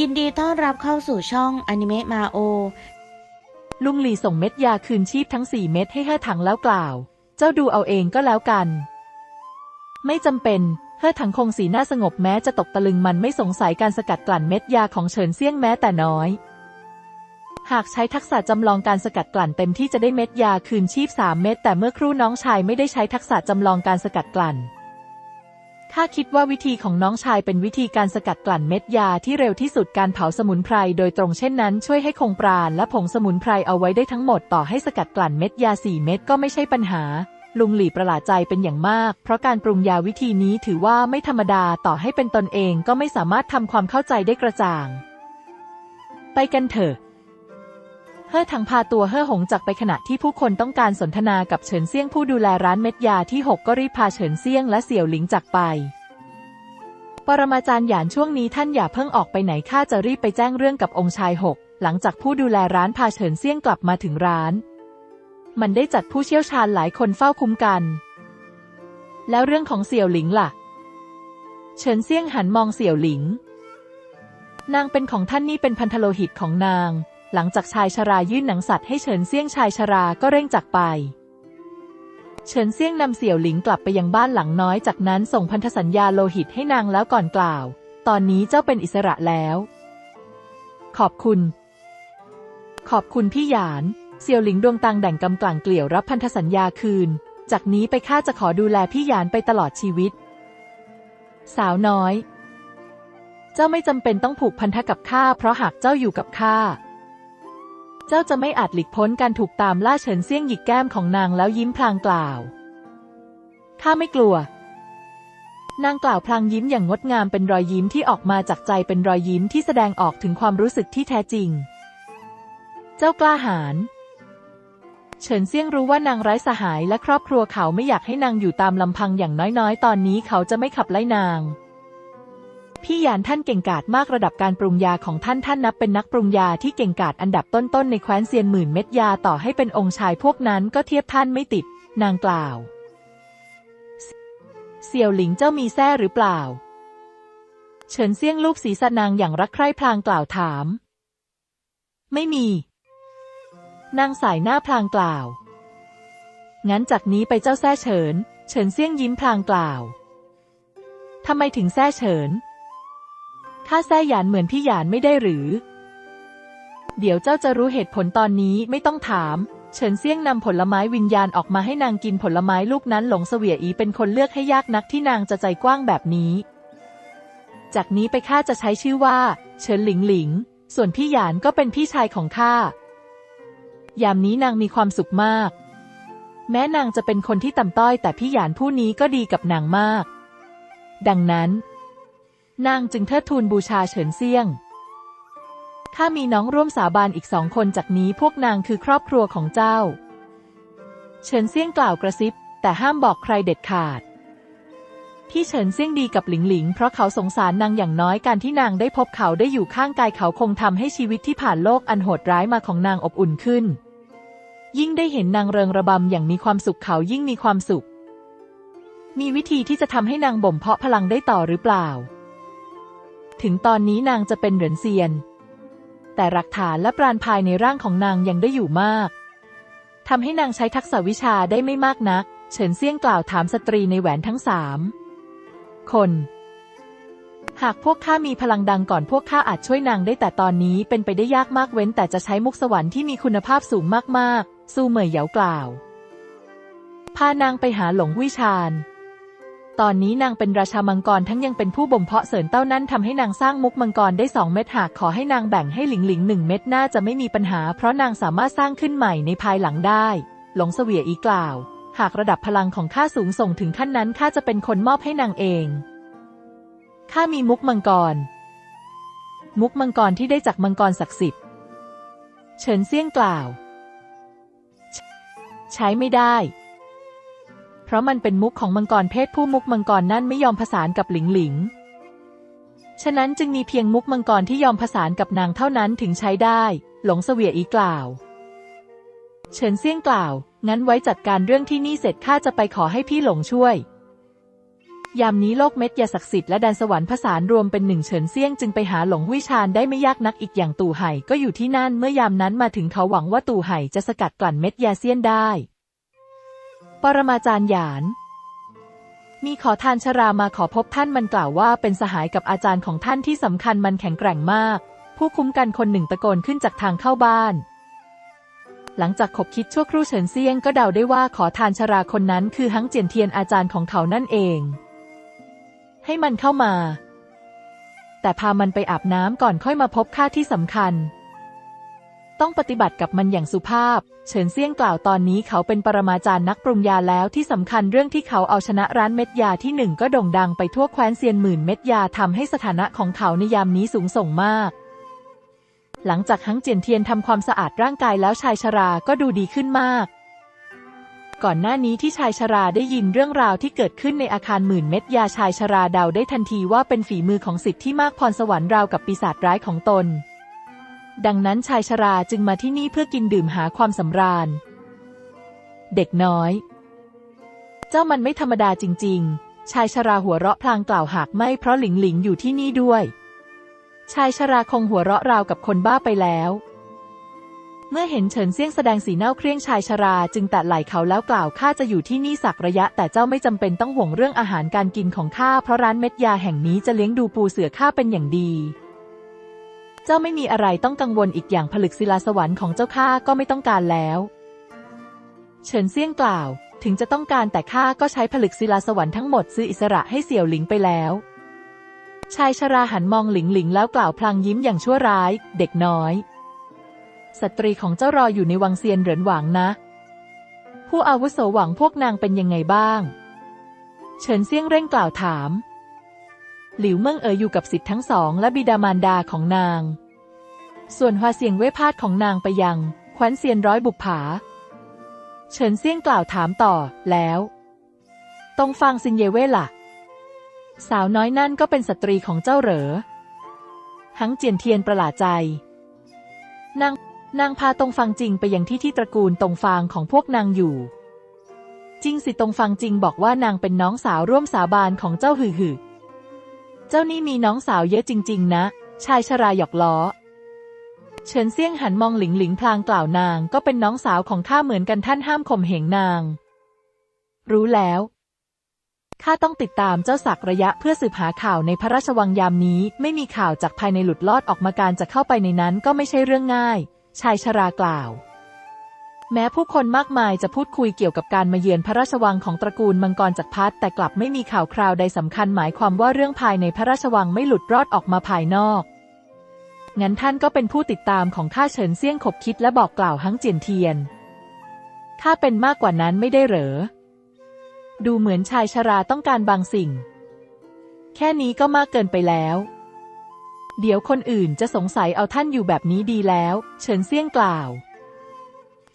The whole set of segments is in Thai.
ยินดีต้อนรับเข้าสู่ช่องอนิเมะมาโอ ลุงหลีส่งเม็ดยาคืนชีพทั้งสี่เม็ดให้เฮ่อถังแล้วกล่าว เจ้าดูเอาเองก็แล้วกัน ไม่จำเป็นเฮ่อถังคงสีหน้าสงบแม้จะตกตะลึงมันไม่สงสัยการสกัดกลั่นเม็ดยาของเฉินเซี่ยงแม้แต่น้อย หากใช้ทักษะจำลองการสกัดกลั่นเต็มที่จะได้เม็ดยาคืนชีพสามเม็ดแต่เมื่อครู่น้องชายไม่ได้ใช้ทักษะจำลองการสกัดกลั่น ข้าคิดว่าวิธีของน้องชายเป็นวิธีการสกัดกลั่นเม็ดยาที่เร็วที่สุดการเผาสมุนไพรโดยตรงเช่นนั้นช่วยให้คงปราณและผงสมุนไพรเอาไว้ได้ทั้งหมดต่อให้สกัดกลั่นเม็ดยาสี่เม็ดก็ไม่ใช่ปัญหา ลุงหลี่ประหลาดใจเป็นอย่างมาก เพราะการปรุงยาวิธีนี้ถือว่าไม่ธรรมดาต่อให้เป็นตนเองก็ไม่สามารถทำความเข้าใจได้กระจ่าง ไปกันเถอะ เฮ่อถังพาตัวเฮ่อหงจากไปขณะที่ผู้คนต้องการสนทนากับเฉินเซี่ยงผู้ดูแลร้านเม็ดยาที่หกก็รีบพาเฉินเซี่ยงและเสี่ยวหลิงจากไป ปรมาจารย์หยานช่วงนี้ท่านอย่าเพิ่งออกไปไหนข้าจะรีบไปแจ้งเรื่องกับองค์ชายหกหลังจากผู้ดูแลร้านพาเฉินเซี่ยงกลับมาถึงร้าน มันได้จัดผู้เชี่ยวชาญหลายคนเฝ้าคุ้มกัน แล้วเรื่องของเสี่ยวหลิงล่ะ เฉินเซี่ยงหันมองเสี่ยวหลิง นางเป็นของท่านนี่เป็นพันธโลหิตของนาง หลังจากชายชรายื่นหนังสัตว์ให้เฉินเซี่ยงชายชราก็เร่งจากไป เฉินเซี่ยงนำเสี่ยวหลิงกลับไปยังบ้านหลังน้อยจากนั้นส่งพันธสัญญาโลหิตให้นางแล้วก่อนกล่าว ตอนนี้เจ้าเป็นอิสระแล้ว ขอบคุณ ขอบคุณพี่หยาน เสี่ยวหลิงดวงตังแด่งกำกลั่งเกลี่ยวรับพันธสัญญาคืน จากนี้ไปข้าจะขอดูแลพี่หยานไปตลอดชีวิต สาวน้อย เจ้าไม่จำเป็นต้องผูกพันธะกับข้าเพราะหากเจ้าอยู่กับข้า เจ้าจะไม่อาจหลีกพ้นการถูกตามล่าเฉินเซี่ยงหยิกแก้มของนางแล้วยิ้มพลางกล่าว ข้าไม่กลัว นางกล่าวพลางยิ้มอย่างงดงามเป็นรอยยิ้มที่ออกมาจากใจเป็นรอยยิ้มที่แสดงออกถึงความรู้สึกที่แท้จริง เจ้ากล้าหาญเฉินเซี่ยงรู้ว่านางไร้สหายและครอบครัวเขาไม่อยากให้นางอยู่ตามลำพังอย่างน้อยๆ ตอนนี้เขาจะไม่ขับไล่นาง พี่ยานท่านเก่งกาจมากระดับการปรุงยาของท่านท่านนับเป็นนักปรุงยาที่เก่งกาจอันดับต้นๆในแคว้นเซียนหมื่นเม็ดยาต่อให้เป็นองค์ชายพวกนั้นก็เทียบท่านไม่ติด นางกล่าว เสี่ยวหลิงเจ้ามีแท้หรือเปล่า เฉินเซี่ยงลูกศีรนางอย่างรักใคร่พลางกล่าวถาม ไม่มี นางสายหน้าพลางกล่าว งั้นจากนี้ไปเจ้าแท้เฉิน เฉินเซี่ยงยิ้มพลางกล่าวทำไมถึงแท้เฉิน ข้าแท้หยานเหมือนพี่หยานไม่ได้หรือ เดี๋ยวเจ้าจะรู้เหตุผลตอนนี้ไม่ต้องถาม เฉินเซี่ยงนำผลไม้วิญญาณออกมาให้นางกินผลไม้ลูกนั้นหลงเสวียอีเป็นคนเลือกให้ยากนักที่นางจะใจกว้างแบบนี้ จากนี้ไปข้าจะใช้ชื่อว่า เฉินหลิงหลิง ส่วนพี่หยานก็เป็นพี่ชายของข้า ยามนี้นางมีความสุขมาก แม้นางจะเป็นคนที่ต่ำต้อยแต่พี่หยานผู้นี้ก็ดีกับนางมาก ดังนั้น นางจึงเทิดทูนบูชาเฉินเซี่ยง ข้ามีน้องร่วมสาบานอีกสองคนจากนี้พวกนางคือครอบครัวของเจ้า เฉินเซี่ยงกล่าวกระซิบ แต่ห้ามบอกใครเด็ดขาด ที่เฉินเซี่ยงดีกับหลิงหลิง เพราะเขาสงสารนางอย่างน้อยการที่นางได้พบเขาได้อยู่ข้างกายเขาคงทำให้ชีวิตที่ผ่านโลกอันโหดร้ายมาของนางอบอุ่นขึ้น ยิ่งได้เห็นนางเริงระบำอย่างมีความสุขเขายิ่งมีความสุข มีวิธีที่จะทำให้นางบ่มเพาะพลังได้ต่อหรือเปล่า ถึงตอนนี้นางจะเป็นเหรินเซียน แต่หลักฐานและปราณภายในร่างของนางยังได้อยู่มากทำให้นางใช้ทักษะวิชาได้ไม่มากนัก เฉินเซี่ยงกล่าวถามสตรีในแหวนทั้งสามคน หากพวกข้ามีพลังดังก่อนพวกข้าอาจช่วยนางได้แต่ตอนนี้เป็นไปได้ยากมากเว้น แต่จะใช้มุกสวรรค์ที่มีคุณภาพสูงมากๆสู้เหมยเหยากล่าว พานางไปหาหลงวิชาญ ตอนนี้นางเป็นราชามังกรทั้งยังเป็นผู้บ่มเพาะเสริญเต้านั้นทำให้นางสร้างมุกมังกรได้สองเม็ดหากขอให้นางแบ่งให้หลิงหลิงหนึ่งเม็ดน่าจะไม่มีปัญหา เพราะนางสามารถสร้างขึ้นใหม่ในภายหลังได้ หลงเสวียอีกล่าว หากระดับพลังของข้าสูงส่งถึงขั้นนั้นข้าจะเป็นคนมอบให้นางเองข้ามีมุกมังกร มุกมังกรที่ได้จากมังกรศักดิ์สิทธิ์เฉินเซี่ยงกล่าว ใช้ไม่ได้ ราะมันเป็นมุกของมังกรเพศผู้มุกมังกรนั่นไม่ยอมผสานกับหลิงหลิง ฉะนั้นจึงมีเพียงมุกมังกรที่ยอมผสานกับนางเท่านั้นถึงใช้ได้ หลงเสวียอีกล่าว เฉินเซี่ยงกล่าว งั้นไว้จัดการเรื่องที่นี่เสร็จข้าจะไปขอให้พี่หลงช่วย ยามนี้โลกเม็ดยาศักดิ์สิทธิ์และแดนสวรรค์ผสานรวมเป็นหนึ่งเฉินเซี่ยงจึงไปหาหลงหุยชานได้ไม่ยากนักอีกอย่างตู่ไห่ก็อยู่ที่นั่นเมื่อยามนั้นมาถึงเขาหวังว่าตู่ไห่จะสกัดกลั่นเม็ดยาเซียนได้ ปรมาจารย์หยาน มีขอทานชรามาขอพบท่านมันกล่าวว่าเป็นสหายกับอาจารย์ของท่านที่สำคัญมันแข็งแกร่งมาก ผู้คุ้มกันคนหนึ่งตะโกนขึ้นจากทางเข้าบ้าน หลังจากขบคิดชั่วครู่เฉินเซียงก็เดาได้ว่าขอทานชราคนนั้นคือฮังเจียนเทียนอาจารย์ของเขานั่นเอง ให้มันเข้ามา แต่พามันไปอาบน้ำก่อนค่อยมาพบข้าที่สำคัญ ต้องปฏิบัติกับมันอย่างสุภาพ เฉินเซี่ยงกล่าวตอนนี้เขาเป็นปรมาจารย์นักปรุงยาแล้วที่สำคัญเรื่องที่เขาเอาชนะร้านเม็ดยาที่หนึ่งก็โด่งดังไปทั่วแคว้นเซียนหมื่นเม็ดยาทำให้สถานะของเขาในยามนี้สูงส่งมาก หลังจากฮังเจียนเทียนทำความสะอาดร่างกายแล้วชายชราก็ดูดีขึ้นมากก่อนหน้านี้ที่ชายชราได้ยินเรื่องราวที่เกิดขึ้นในอาคารหมื่นเม็ดยาชายชราเดาได้ทันทีว่าเป็นฝีมือของสิทธิ์ที่มากพรสวรรค์ราวกับปีศาจร้ายของตน ดังนั้นชายชราจึงมาที่นี่เพื่อกินดื่มหาความสำราญ เด็กน้อย เจ้ามันไม่ธรรมดาจริง ๆ ชายชราหัวเราะพลางกล่าวหากไม่เพราะหลิงหลิงอยู่ที่นี่ด้วย ชายชราคงหัวเราะราวกับคนบ้าไปแล้ว เมื่อเห็นเฉินเซี่ยงแสดงสีเน่าเครียงชายชราจึงแตะไหล่เขาแล้วกล่าวข้าจะอยู่ที่นี่สักระยะ แต่เจ้าไม่จำเป็นต้องห่วงเรื่องอาหารการกินของข้าเพราะร้านเม็ดยาแห่งนี้จะเลี้ยงดูปูเสือข้าเป็นอย่างดี เจ้าไม่มีอะไรต้องกังวลอีกอย่างผลึกศิลาสวรรค์ของเจ้าข้าก็ไม่ต้องการแล้ว เฉินเซี่ยงกล่าว ถึงจะต้องการแต่ข้าก็ใช้ผลึกศิลาสวรรค์ทั้งหมดซื้ออิสระให้เสี่ยวหลิงไปแล้ว ชายชราหันมองหลิงหลิงแล้วกล่าวพลางยิ้มอย่างชั่วร้าย เด็กน้อย สตรีของเจ้ารออยู่ในวังเซียนเหรินหวังนะ ผู้อาวุโสหวังพวกนางเป็นยังไงบ้าง เฉินเซี่ยงเร่งกล่าวถาม หลิวเมิ่งเอ๋ยอยู่กับสิทธิ์ทั้งสองและบิดามารดาของนาง ส่วนฮวาเสียงเว่ยพาดของนางไปยังแคว้นเซียนร้อยบุปผา เฉินเซี่ยงกล่าวถามต่อแล้วตรงฟังซินเยเว่ล่ะ สาวน้อยนั่นก็เป็นสตรีของเจ้าเหรอ หังเจียนเทียนประหลาดใจ นางนางพาตรงฟังจริงไปยังที่ที่ตระกูลตรงฟางของพวกนางอยู่ จริงสิตรงฟังจริงบอกว่านางเป็นน้องสาวร่วมสาบานของเจ้าหือหือ เจ้านี่มีน้องสาวเยอะจริง ๆ นะ ชายชราหยอกล้อ เฉินเซี่ยงหันมองหลิงหลิงพลางกล่าวนางก็เป็นน้องสาวของข้าเหมือนกันท่านห้ามข่มเหงนาง รู้แล้วข้าต้องติดตามเจ้าศักระยะเพื่อสืบหาข่าวในพระราชวังยามนี้ ไม่มีข่าวจากภายในหลุดลอดออกมาการจะเข้าไปในนั้นก็ไม่ใช่เรื่องง่าย ชายชรากล่าว แม้ผู้คนมากมายจะพูดคุยเกี่ยวกับการมาเยือนพระราชวังของตระกูลมังกรจักรพรรดิแต่กลับไม่มีข่าวคราวใดสำคัญหมายความว่าเรื่องภายในพระราชวังไม่หลุดรอดออกมาภายนอก งั้นท่านก็เป็นผู้ติดตามของข้าเฉินเซี่ยงขบคิดและบอกกล่าวฮังเจียนเทียน ข้าเป็นมากกว่านั้นไม่ได้เหรอ ดูเหมือนชายชราต้องการบางสิ่ง แค่นี้ก็มากเกินไปแล้ว เดี๋ยวคนอื่นจะสงสัยเอาท่านอยู่แบบนี้ดีแล้ว เฉินเซี่ยงกล่าว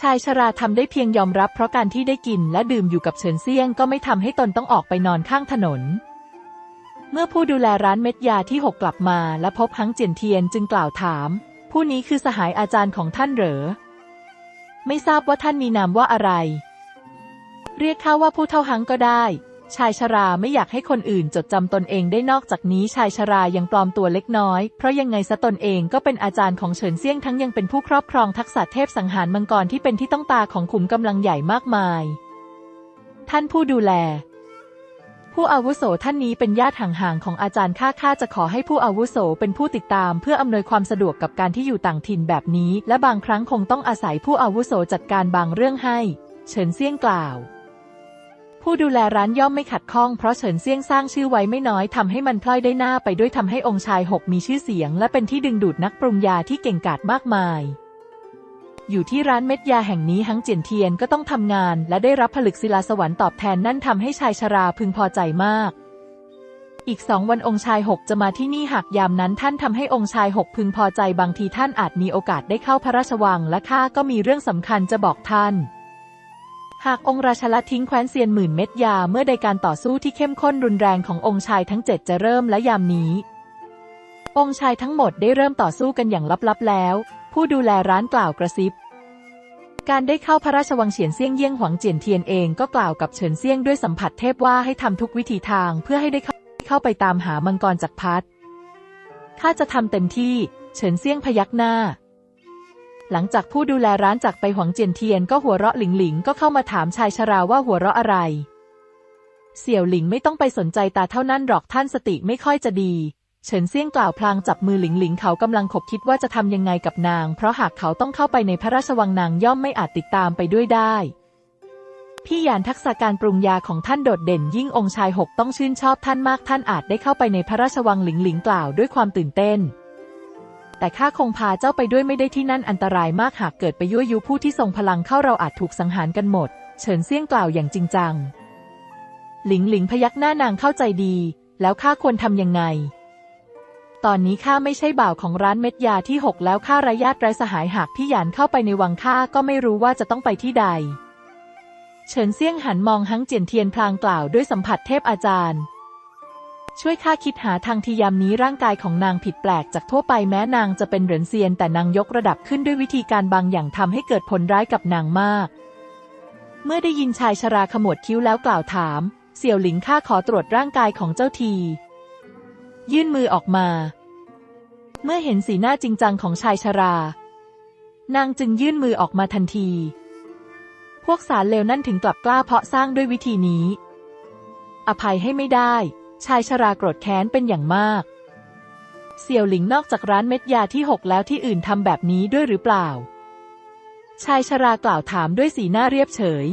ชายชราทำได้เพียงยอมรับเพราะการที่ได้กินและดื่มอยู่กับเฉินเซียงก็ไม่ทำให้ตนต้องออกไปนอนข้างถนน เมื่อผู้ดูแลร้านเม็ดยาที่หกกลับมาและพบฮังเจียนเทียนจึงกล่าวถาม ผู้นี้คือสหายอาจารย์ของท่านเหรอ ไม่ทราบว่าท่านมีนามว่าอะไร เรียกข้าว่าผู้เท่าฮังก็ได้ ชายชราไม่อยากให้คนอื่นจดจำตนเองได้นอกจากนี้ชายชรายังปลอมตัวเล็กน้อย เพราะยังไงซะตนเองก็เป็นอาจารย์ของเฉินเซี่ยงทั้งยังเป็นผู้ครอบครองทักษะเทพสังหารมังกรที่เป็นที่ต้องตาของขุมกำลังใหญ่มากมาย ท่านผู้ดูแล ผู้อาวุโสท่านนี้เป็นญาติห่างๆของอาจารย์ข้าข้าจะขอให้ผู้อาวุโสเป็นผู้ติดตาม เพื่ออำนวยความสะดวกกับการที่อยู่ต่างถิ่นแบบนี้ และบางครั้งคงต้องอาศัยผู้อาวุโสจัดการบางเรื่องให้ เฉินเซี่ยงกล่าว ผู้ดูแลร้านย่อมไม่ขัดข้องเพราะเฉินเซี่ยงสร้างชื่อไว้ไม่น้อยทำให้มันพลอยได้หน้าไปด้วยทำให้องค์ชายหกมีชื่อเสียง และเป็นที่ดึงดูดนักปรุงยาที่เก่งกาจมากมาย อยู่ที่ร้านเม็ดยาแห่งนี้ฮังเจียนเทียนก็ต้องทำงาน และได้รับผลึกศิลาสวรรค์ตอบแทนนั่นทำให้ชายชราพึงพอใจมาก อีกสองวันองค์ชายหกจะมาที่นี่หากยามนั้นท่านทำให้องค์ชายหกพึงพอใจบางทีท่านอาจมีโอกาสได้เข้าพระราชวัง และข้าก็มีเรื่องสำคัญจะบอกท่าน หากองค์ราชละทิ้งแคว้นเซียนหมื่นเม็ดยาเมื่อใดการต่อสู้ที่เข้มข้นรุนแรงขององค์ชายทั้งเจ็ดจะเริ่มและยามนี้ องค์ชายทั้งหมดได้เริ่มต่อสู้กันอย่างลับๆแล้ว ผู้ดูแลร้านกล่าวกระซิบ การได้เข้าพระราชวังเฉียนเซียงเยี่ยงหวังเจียนเทียนเองก็กล่าวกับเฉินเซียงด้วยสัมผัสเทพว่าให้ทำทุกวิธีทางเพื่อให้ได้เข้าเข้าไปตามหามังกรจักรพรรดิข้าจะทำเต็มที่ เฉินเซียงพยักหน้า หลังจากผู้ดูแลร้านจากไปหวังเจียนเทียนก็หัวเราะหลิงหลิงก็เข้ามาถามชายชราว่าหัวเราะอะไร เสี่ยวหลิงไม่ต้องไปสนใจตาเท่านั้นหรอกท่านสติไม่ค่อยจะดี เฉินเซี่ยงกล่าวพลางจับมือหลิงหลิงเขากำลังขบคิดว่าจะทำยังไงกับนาง เพราะหากเขาต้องเข้าไปในพระราชวังนางย่อมไม่อาจติดตามไปด้วยได้พี่ยานทักษะการปรุงยาของท่านโดดเด่นยิ่งองค์ชายหกต้องชื่นชอบท่านมากท่านอาจได้เข้าไปในพระราชวังหลิงหลิงกล่าวด้วยความตื่นเต้น แต่ข้าคงพาเจ้าไปด้วยไม่ได้ที่นั่นอันตรายมากหากเกิดไปยั่วยุผู้ที่ทรงพลังเข้าเราอาจถูกสังหารกันหมด เฉินเซี่ยงกล่าวอย่างจริงจัง หลิงหลิงพยักหน้านางเข้าใจดี แล้วข้าควรทำยังไง ตอนนี้ข้าไม่ใช่บ่าวของร้านเม็ดยาที่หกแล้วข้าระยาดไร้สหายหากพี่หยานเข้าไปในวังข้าก็ไม่รู้ว่าจะต้องไปที่ใด เฉินเซี่ยงหันมองฮังเจียนเทียนพลางกล่าวด้วยสัมผัสเทพอาจารย์ ช่วยข้าคิดหาทางทียามนี้ร่างกายของนางผิดแปลกจากทั่วไปแม้นางจะเป็นเหรินเซียนแต่นางยกระดับขึ้นด้วยวิธีการบางอย่างทำให้เกิดผลร้ายกับนางมาก เมื่อได้ยินชายชราขมวดคิ้วแล้วกล่าวถาม เสี่ยวหลิงข้าขอตรวจร่างกายของเจ้าที ยื่นมือออกมา เมื่อเห็นสีหน้าจริงจังของชายชรา นางจึงยื่นมือออกมาทันที พวกสารเลวนั่นถึงกลับกล้าเพาะสร้างด้วยวิธีนี้ อภัยให้ไม่ได้ ชายชราโกรธแค้นเป็นอย่างมาก เสี่ยวหลิงนอกจากร้านเม็ดยาที่หกแล้วที่อื่นทำแบบนี้ด้วยหรือเปล่า ชายชรากล่าวถามด้วยสีหน้าเรียบเฉย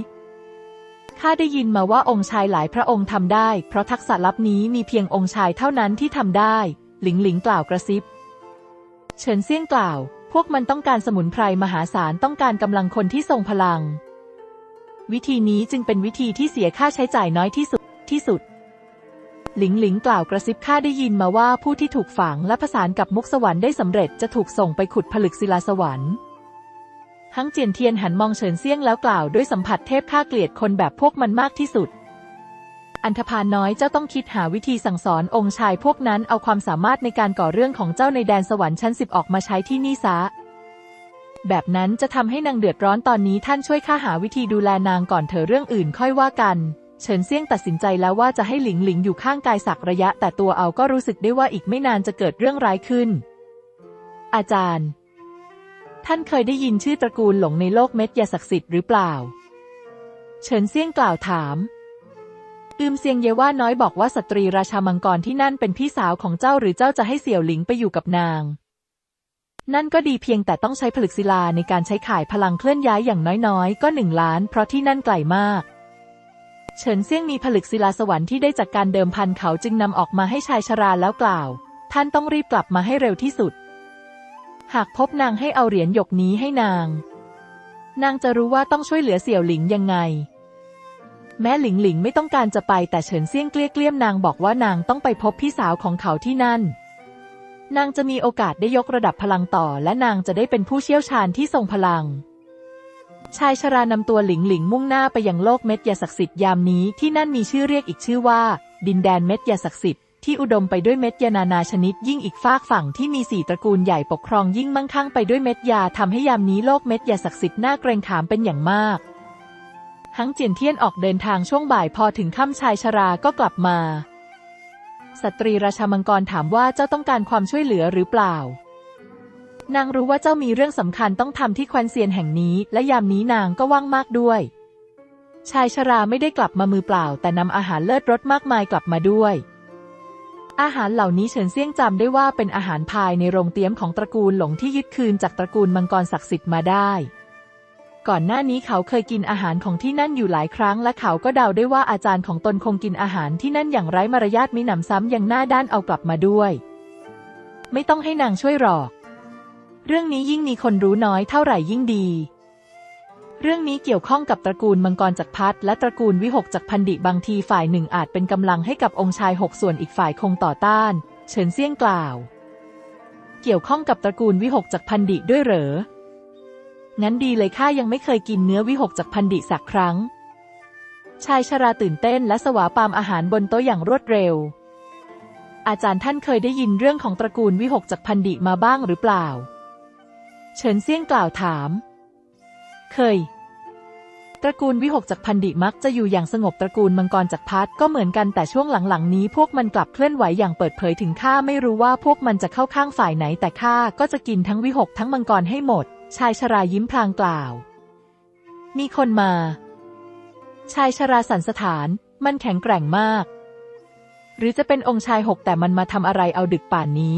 ข้าได้ยินมาว่าองค์ชายหลายพระองค์ทำได้ เพราะทักษะลับนี้มีเพียงองค์ชายเท่านั้นที่ทำได้ หลิงหลิงกล่าวกระซิบ เฉินเซี่ยงกล่าว พวกมันต้องการสมุนไพรมหาศาลต้องการกำลังคนที่ทรงพลัง วิธีนี้จึงเป็นวิธีที่เสียค่าใช้จ่ายน้อยที่สุดที่สุด หลิงหลิงกล่าวกระซิบข้าได้ยินมาว่าผู้ที่ถูกฝังและผสานกับมุกสวรรค์ได้สำเร็จจะถูกส่งไปขุดผลึกศิลาสวรรค์ฮังเจียนเทียนหันมองเฉินเซี่ยงแล้วกล่าวด้วยสัมผัสเทพข้าเกลียดคนแบบพวกมันมากที่สุด อันธพาลน้อยเจ้าต้องคิดหาวิธีสั่งสอนองค์ชายพวกนั้นเอาความสามารถในการก่อเรื่องของเจ้าในแดนสวรรค์ชั้นสิบออกมาใช้ที่นี่ซะ แบบนั้นจะทำให้นางเดือดร้อนตอนนี้ท่านช่วยข้าหาวิธีดูแลนางก่อนเถอะเรื่องอื่นค่อยว่ากัน เฉินเซี่ยงตัดสินใจแล้วว่าจะให้หลิงหลิงอยู่ข้างกายสักระยะ แต่ตัวเอาก็รู้สึกได้ว่าอีกไม่นานจะเกิดเรื่องร้ายขึ้น อาจารย์ ท่านเคยได้ยินชื่อตระกูลหลงในโลกเม็ดยาศักดิ์สิทธิ์หรือเปล่า เฉินเซี่ยงกล่าวถามอืมเซียงเยว่าน้อยบอกว่าสตรีราชามังกรที่นั่นเป็นพี่สาวของเจ้าหรือเจ้าจะให้เสี่ยวหลิงไปอยู่กับนาง นั่นก็ดีเพียงแต่ต้องใช้ผลึกศิลาในการใช้ข่ายพลังเคลื่อนย้ายอย่างน้อยๆ ก็หนึ่งล้าน เพราะที่นั่นไกลมาก เฉินเซี่ยงมีผลึกศิลาสวรรค์ที่ได้จากการเดิมพันเขาจึงนำออกมาให้ชายชราแล้วกล่าว ท่านต้องรีบกลับมาให้เร็วที่สุด หากพบนางให้เอาเหรียญหยกนี้ให้นาง นางจะรู้ว่าต้องช่วยเหลือเสี่ยวหลิงยังไง แม้หลิงหลิงไม่ต้องการจะไปแต่เฉินเซี่ยงเกลี้ยเกลี้ยมนางบอกว่านางต้องไปพบพี่สาวของเขาที่นั่น นางจะมีโอกาสได้ยกระดับพลังต่อ และนางจะได้เป็นผู้เชี่ยวชาญที่ทรงพลัง ชายชรานำตัวหลิงหลิงมุ่งหน้าไปยังโลกเม็ดยาศักดิ์สิทธิ์ยามนี้ที่นั่นมีชื่อเรียกอีกชื่อว่า ดินแดนเม็ดยาศักดิ์สิทธิ์ที่อุดมไปด้วยเม็ดยานานาชนิดยิ่งอีกฝากฝั่งที่มีสี่ตระกูลใหญ่ปกครองยิ่งมั่งคั่งไปด้วยเม็ดยาทำให้ยามนี้โลกเม็ดยาศักดิ์สิทธิ์น่าเกรงขามเป็นอย่างมากฮังเจียนเทียนออกเดินทางช่วงบ่ายพอถึงค่ำชายชราก็กลับมา สตรีราชามังกรถามว่าเจ้าต้องการความช่วยเหลือหรือเปล่า นางรู้ว่าเจ้ามีเรื่องสำคัญต้องทำที่แคว้นเซียนแห่งนี้ และยามนี้นางก็ว่างมากด้วย ชายชราไม่ได้กลับมามือเปล่า แต่นำอาหารเลิศรสมากมายกลับมาด้วย อาหารเหล่านี้เฉินเซี่ยงจำได้ว่าเป็นอาหารภายในโรงเตี้ยมของตระกูลหลงที่ยึดคืนจากตระกูลมังกรศักดิ์สิทธิ์มาได้ ก่อนหน้านี้เขาเคยกินอาหารของที่นั่นอยู่หลายครั้ง และเขาก็เดาได้ว่าอาจารย์ของตนคงกินอาหารที่นั่นอย่างไร้มารยาทมิหนำซ้ำยังหน้าด้านเอากลับมาด้วย ไม่ต้องให้นางช่วยหรอก เรื่องนี้ยิ่งมีคนรู้น้อยเท่าไหร่ยิ่งดี เรื่องนี้เกี่ยวข้องกับตระกูลมังกรจักรพรรดิและตระกูลวิหกจักรพันดิบางทีฝ่ายหนึ่งอาจเป็นกำลังให้กับองค์ชายหกส่วนอีกฝ่ายคงต่อต้าน เฉินเซี่ยงกล่าว เกี่ยวข้องกับตระกูลวิหกจักรพันดิด้วยเหรอ งั้นดีเลยข้ายังไม่เคยกินเนื้อวิหกจักรพันดิสักครั้ง ชายชราตื่นเต้นและสวาปามอาหารบนโต๊ะอย่างรวดเร็ว อาจารย์ท่านเคยได้ยินเรื่องของตระกูลวิหกจักรพันดิมาบ้างหรือเปล่า เฉินเซี่ยงกล่าวถาม เคย ตระกูลวิหกจากพันดิมักจะอยู่อย่างสงบตระกูลมังกรจากรพัดก็เหมือนกันแต่ช่วงหลังๆนี้ พวกมันกลับเคลื่อนไหวอย่างเปิดเผยถึงข้าไม่รู้ว่าพวกมันจะเข้าข้างฝ่ายไหนแต่ข้าก็จะกินทั้งวิหกทั้งมังกรให้หมด ชายชรายิ้มพลางกล่าว มีคนมา ชายชราสันสถาน มันแข็งแกร่งมาก หรือจะเป็นองค์ชายหกแต่มันมาทำอะไรเอาดึกป่านนี้